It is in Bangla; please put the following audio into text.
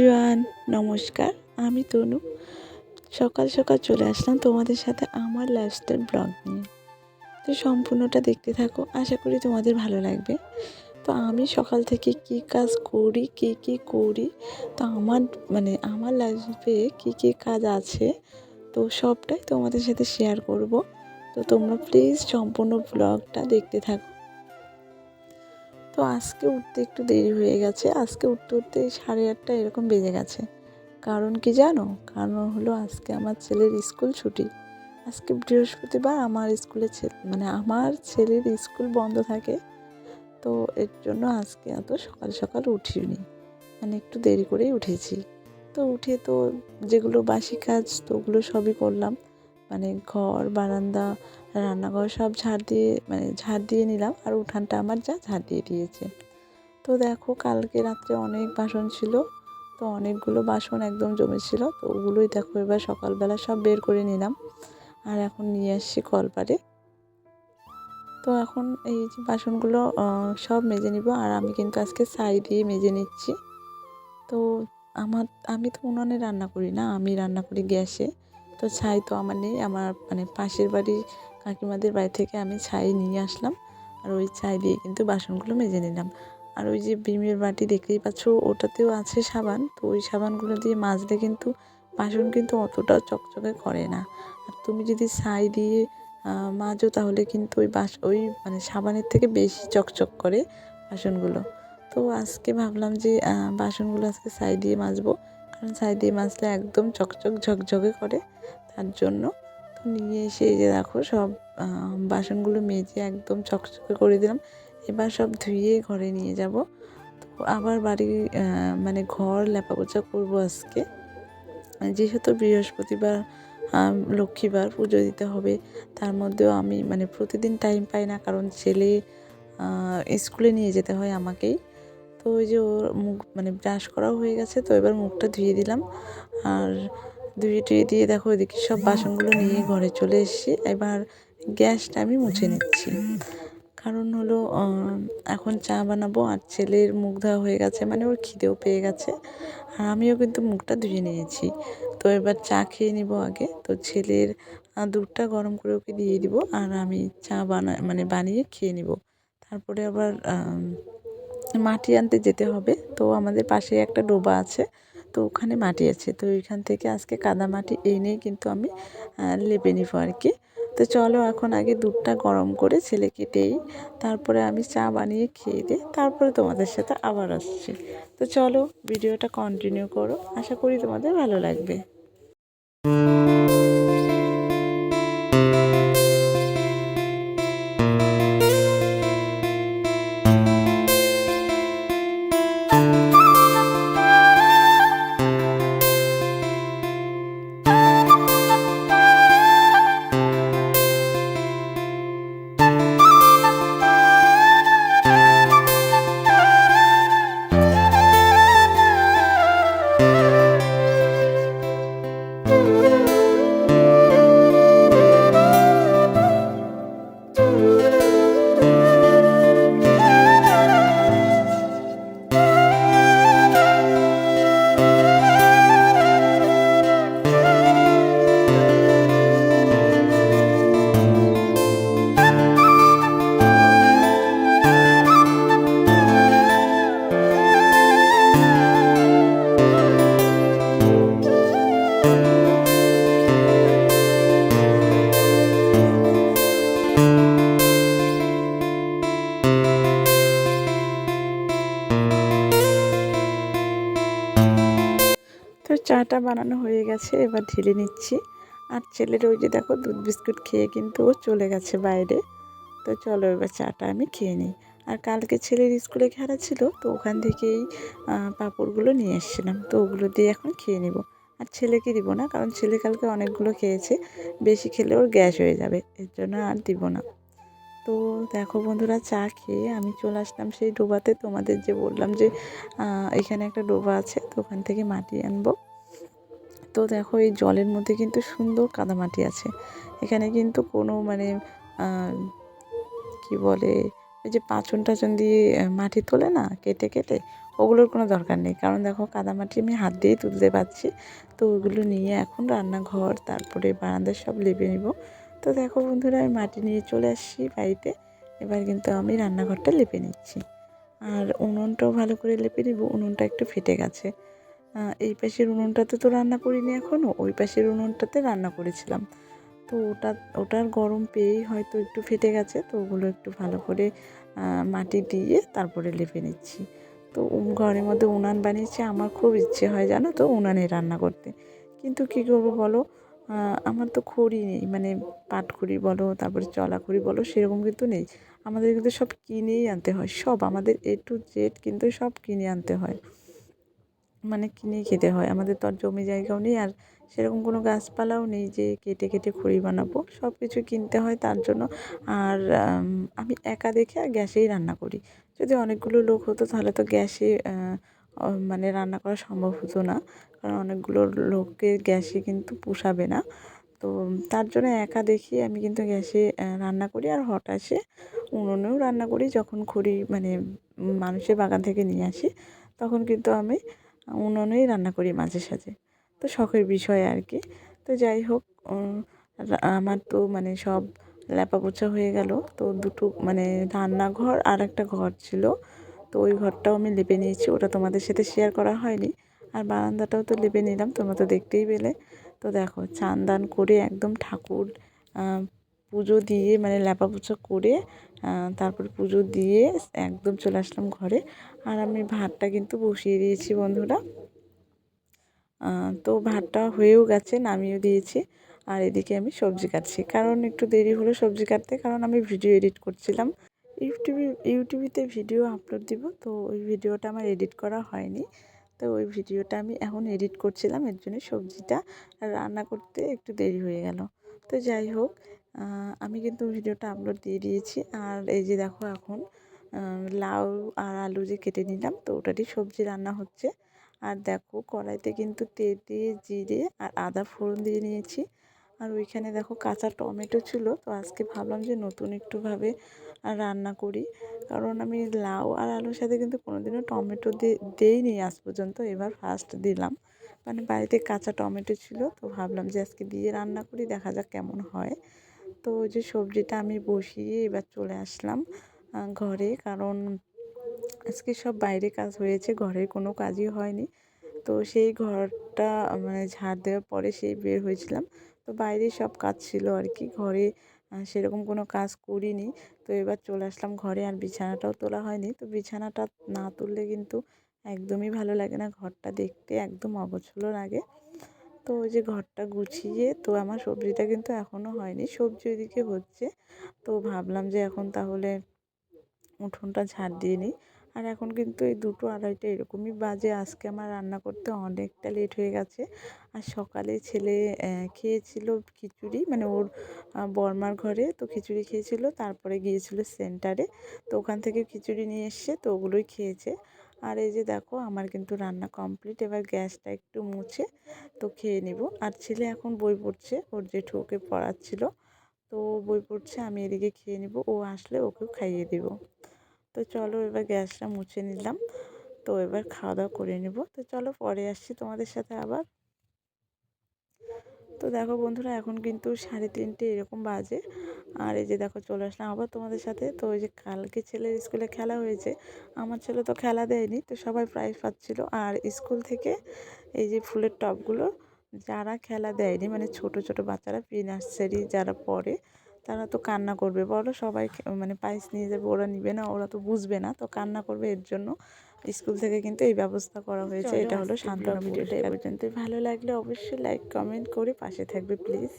এভরিওয়ান, নমস্কার। আমি তনু। সকাল সকাল চলে আসলাম তোমাদের সাথে আমার লাইফস্টাইল ব্লগ নিয়ে। তো সম্পূর্ণটা দেখতে থাকো, আশা করি তোমাদের ভালো লাগবে। তো আমি সকাল থেকে কি কাজ করি, কি কি করি, তো আমার মানে আমার লাইফে কি কি কাজ আছে, তো সবটাই তোমাদের সাথে শেয়ার করব। তো তোমরা প্লিজ সম্পূর্ণ ব্লগটা দেখতে থাকো। তো আজকে উঠতে একটু দেরি হয়ে গেছে। আজকে উঠতে উঠতে সাড়ে আটটা এরকম বেজে গেছে। কারণ কি জানো? কারণ হলো আজকে আমার ছেলের স্কুল ছুটি। আজকে বৃহস্পতিবার আমার স্কুলে মানে আমার ছেলের স্কুল বন্ধ থাকে। তো এর জন্য আজকে এত সকাল সকাল উঠিনি। মানে একটু দেরি করেই উঠেছি। তো উঠে তো যেগুলো বাসি কাজ, তো ওগুলো সবই করলাম। মানে ঘর, বারান্দা রান্নাঘর সব ঝাড় দিয়ে মানে ঝাড় দিয়ে নিলাম আর উঠানটা আমার যা ঝাড় দিয়ে দিয়েছে। তো দেখো কালকে রাত্রে অনেক বাসন ছিল, তো অনেকগুলো বাসন একদম জমেছিল, তো ওগুলোই দেখো এবার সকালবেলা সব বের করে নিলাম আর এখন নিয়ে আসছি কলপারে। তো এখন এই যে বাসনগুলো সব মেজে নিব আর আমি কিন্তু আজকে ছাই দিয়ে মেজে নিচ্ছি। তো আমার, আমি তো উনানে রান্না করি না, আমি রান্না করি গ্যাসে। তো ছাই তো আমার নেই, আমার মানে পাশের বাড়ি কাকিমাদের বাড়ি থেকে আমি ছাই নিয়ে আসলাম। আর ওই ছাই দিয়ে কিন্তু বাসনগুলো মেজে নিলাম। আর ওই যে বিমের বাটি দেখতেই পাচ্ছ, ওটাতেও আছে সাবান। তো ওই সাবানগুলো দিয়ে মাজলে কিন্তু বাসন কিন্তু অতটাও চকচকে করে না। আর তুমি যদি ছাই দিয়ে মাজো তাহলে কিন্তু ওই বাস, ওই মানে সাবানের থেকে বেশি চকচক করে বাসনগুলো। তো আজকে ভাবলাম যে বাসনগুলো আজকে ছাই দিয়ে মাজবো। কারণ ছাই দিয়ে মাজলে একদম চকচক ঝকঝকে করে। তার জন্য নিয়ে এসে যে দেখো সব বাসনগুলো মেজে একদম চকচকে করে দিলাম। এবার সব ধুয়ে ঘরে নিয়ে যাব। তো আবার বাড়ি মানে ঘর লেপাপোচা করব আজকে। যেহেতু বৃহস্পতিবার লক্ষ্মীবার পুজো দিতে হবে, তার মধ্যেও আমি মানে প্রতিদিন টাইম পাই না, কারণ ছেলে স্কুলে নিয়ে যেতে হয় আমাকেই। তো ওই যে ওর মুখ মানে ব্রাশ করাও হয়ে গেছে, তো এবার মুখটা ধুয়ে দিলাম। আর ধুয়ে টুয়ে দিয়ে দেখো ওইদিকে সব বাসনগুলো নিয়ে ঘরে চলে এসেছি। এবার গ্যাসটা আমি মুছে নিচ্ছি। কারণ হলো এখন চা বানাবো আর ছেলের মুখ ধোয়া হয়ে গেছে মানে ওর খিদেও পেয়ে গেছে। আর আমিও কিন্তু মুখটা ধুয়ে নিয়েছি। তো এবার চা খেয়ে নিব আগে। তো ছেলের দুধটা গরম করে ওকে দিয়ে দিব আর আমি চা বানা মানে বানিয়ে খেয়ে নিব। তারপরে আবার মাটি আনতে যেতে হবে। তো আমাদের পাশে একটা ডোবা আছে। তো ওখানে মাটি আছে। তো ওইখান থেকে আজকে কাদা মাটি এনেই কিন্তু আমি লেপে নিব আর কি তো চলো এখন আগে দুধটা গরম করে ছেলে কেটেই তারপরে আমি চা বানিয়ে খেয়ে দিই তারপরে তোমাদের সাথে আবার আসছি। তো চলো, ভিডিওটা কন্টিনিউ করো। আশা করি তোমাদের ভালো লাগবে। চাটা বানানো হয়ে গেছে, এবার ঢেলে নিচ্ছি। আর ছেলের ওই যে দেখো দুধ বিস্কুট খেয়ে কিন্তু ও চলে গেছে বাইরে। তো চলো এবার চাটা আমি খেয়ে নিই। আর কালকে ছেলের স্কুলে খেলা ছিল, তো ওখান থেকেই পাঁপড়গুলো নিয়ে এসেছিলাম। তো ওগুলো দিয়ে এখন খেয়ে নিব। আর ছেলেকে দিব না, কারণ ছেলে কালকে অনেকগুলো খেয়েছে। বেশি খেলে ওর গ্যাস হয়ে যাবে, এর জন্য আর দিব না। তো দেখো বন্ধুরা, চা খেয়ে আমি চলে আসলাম সেই ডোবাতে। তোমাদের যে বললাম যে এখানে একটা ডোবা আছে, তো ওখান থেকে মাটি আনব। তো দেখো এই জলের মধ্যে কিন্তু সুন্দর কাদামাটি আছে। এখানে কিন্তু কোনো মানে কি বলে ওই যে পাচন টাচন দিয়ে মাটি তোলে না কেটে কেটে, ওগুলোর কোনো দরকার নেই। কারণ দেখো কাদামাটি আমি হাত দিয়েই তুলতে পারছি, তো ওগুলো নিয়ে এখন রান্নাঘর, তারপরে বারান্দা সব লেপে নিব। তো দেখো বন্ধুরা, আমি মাটি নিয়ে চলে আসছি বাড়িতে, এবার কিন্তু আমি রান্নাঘরটা লেপে নিচ্ছি। আর উনুনটাও ভালো করে লেপে নিব, উনুনটা একটু ফেটে গেছে। এই পাশের উনুনটাতে তো রান্না করিনি এখনও ওই পাশের উনুনটাতে রান্না করেছিলাম। তো ওটা, ওটার গরম পেয়েই হয়তো একটু ফেটে গেছে, তো ওগুলো একটু ভালো করে মাটি দিয়ে তারপরে লেপে নিচ্ছি। তো ঘরের মধ্যে উনান বানিয়েছি, আমার খুব ইচ্ছে হয় জানো তো উনানে রান্না করতে। কিন্তু কী করব বলো আমার তো খড়ি নেই মানে পাটখড়ি বলো, তারপরে খড়ি বলো, সেরকম কিন্তু নেই। আমাদের কিন্তু সব কিনেই আনতে হয়, সব আমাদের এ টু জেড কিন্তু সব কিনে আনতে হয়। মানে কিনেই খেতে হয়। আমাদের তো আর জমি জায়গাও নেই আর সেরকম কোনো গাছপালাও নেই যে কেটে কেটে খড়ি বানাবো। সব কিছু কিনতে হয় তার জন্য। আর আমি একা দেখে আর গ্যাসেই রান্না করি। যদি অনেকগুলো লোক হতো তাহলে তো গ্যাসে মানে রান্না করা সম্ভব হতো না। কারণ অনেকগুলো লোককে গ্যাসে কিন্তু পোষাবে না। তো তার জন্য একা দেখি আমি কিন্তু গ্যাসে রান্না করি আর হঠাৎ উনুনেও রান্না করি। যখন খড়ি মানে মানুষের বাগান থেকে নিয়ে আসি, তখন কিন্তু আমি উনুনেই রান্না করি মাঝে সাঝে। তো শখের বিষয় আর কি তো যাই হোক আমার তো মানে সব ল্যাপা পোছা হয়ে গেল। তো দুটো মানে রান্নাঘর আর একটা ঘর ছিল। তো ওই ঘরটাও আমি লেপে নিয়েছি। ওটা তোমাদের সাথে শেয়ার করা হয়নি। আর বারান্দাটাও তো লেপে নিলাম, তোমরা তো দেখতেই পেলে। তো দেখো চান দান করে একদম ঠাকুর পুজো দিয়ে মানে ল্যাপা পোছা করে তারপর পুজো দিয়ে একদম চলে আসলাম ঘরে। আর আমি ভাতটা কিন্তু বসিয়ে দিয়েছি বন্ধুরা। তো ভাতটা হয়েও গেছে, নামিয়েও দিয়েছি। আর এদিকে আমি সবজি কাটছি। কারণ একটু দেরি হলো সবজি কাটতে, কারণ আমি ভিডিও এডিট করছিলাম। ইউটিউবে, ইউটিউবেতে ভিডিও আপলোড দিব, তো ওই ভিডিওটা আমার এডিট করা হয়নি। তো ওই ভিডিওটা আমি এখন এডিট করছিলাম, এর জন্য সবজিটা রান্না করতে একটু দেরি হয়ে গেল। তো যাই হোক আমি কিন্তু ভিডিওটা আপলোড দিয়ে দিয়েছি। আর এই যে দেখো এখন লাউ আর আলু যে কেটে নিলাম, তো ওটারই সবজি রান্না হচ্ছে। আর দেখো কড়াইতে কিন্তু তেল দিয়ে জিরে আর আদা ফোড়ন দিয়ে নিয়েছি। আর ওইখানে দেখো কাঁচা টমেটো ছিল, তো আজকে ভাবলাম যে নতুন একটুভাবে রান্না করি। কারণ আমি লাউ আর আলুর সাথে কিন্তু কোনোদিনও টমেটো দেইনি আজ পর্যন্ত, এবার ফার্স্ট দিলাম। মানে বাড়িতে কাঁচা টমেটো ছিল, তো ভাবলাম যে আজকে দিয়ে রান্না করি, দেখা যাক কেমন হয়। তো ওই যে সবজিটা আমি বসিয়ে এবার চলে আসলাম ঘরে। কারণ আজকে সব বাইরে কাজ হয়েছে, ঘরের কোনো কাজই হয়নি। তো সেই ঘরটা মানে ঝাড় দেওয়ার পরে সেই বের হয়েছিলাম। তো বাইরে সব কাজ ছিল আর কি। ঘরে সেরকম কোনো কাজ করিনি। তো এবার চলে আসলাম ঘরে আর বিছানাটাও তোলা হয়নি। তো বিছানাটা না তুললে কিন্তু একদমই ভালো লাগে না। ঘরটা দেখতে একদম অগোছলো লাগে। তো ওই যে ঘরটা গুছিয়ে তো আমার সবজিটা কিন্তু এখনও হয়নি, সবজি ওইদিকে হচ্ছে। তো ভাবলাম যে এখন তাহলে উঠোনটা ঝাড় দিয়ে নিই। আর এখন কিন্তু এই দুটো আড়াইটা এরকমই বাজে, আজকে আমার রান্না করতে অনেকটা লেট হয়ে গেছে। আর সকালে ছেলে খেয়েছিল খিচুড়ি মানে ওর বর্মার ঘরে তো খিচুড়ি খেয়েছিল, তারপরে গিয়েছিল সেন্টারে। তো ওখান থেকে খিচুড়ি নিয়ে এসছে, তো ওগুলোই খেয়েছে। আর এই যে দেখো, আমার কিন্তু রান্না কমপ্লিট এবার গ্যাসটা একটু মুছে তো খেয়ে নিব। আর ছেলে এখন বই পড়ছে, ওর জেঠু ওকে পড়াচ্ছিল। তো বই পড়ছে, আমি এদিকে খেয়ে নিব, ও আসলে ওকেও খাইয়ে দিব। তো চলো এবার গ্যাসটা মুছে নিলাম, তো এবার খাওয়া দাওয়া করে নেব। তো চলো পরে আসছি তোমাদের সাথে আবার। তো দেখো বন্ধুরা, এখন কিন্তু সাড়ে তিনটে এরকম বাজে। আর এই যে দেখো, চলে আসলাম আবার তোমাদের সাথে। তো ওই যে কালকে ছেলের স্কুলে খেলা হয়েছে, আমার ছেলে তো খেলা দেয়নি, তো সবাই প্রাইজ পাচ্ছিল। আর স্কুল থেকে এই যে ফুলের টবগুলো, যারা খেলা দেয়নি মানে ছোট ছোট বাচ্চারা প্রি নার্সারি যারা পড়ে, তারা তো কান্না করবে। বলো সবাই মানে প্রাইজ নিয়ে যাবে, ওরা নিবে না, ওরা তো বুঝবে না। তো কান্না করবে এর জন্য। স্কুল থেকে কিন্তু এই ব্যবস্থা করা হয়েছে। এটা হলো শান্ত ভিডিওটা এ ভালো লাগলে অবশ্যই লাইক কমেন্ট করে পাশে থাকবে প্লিজ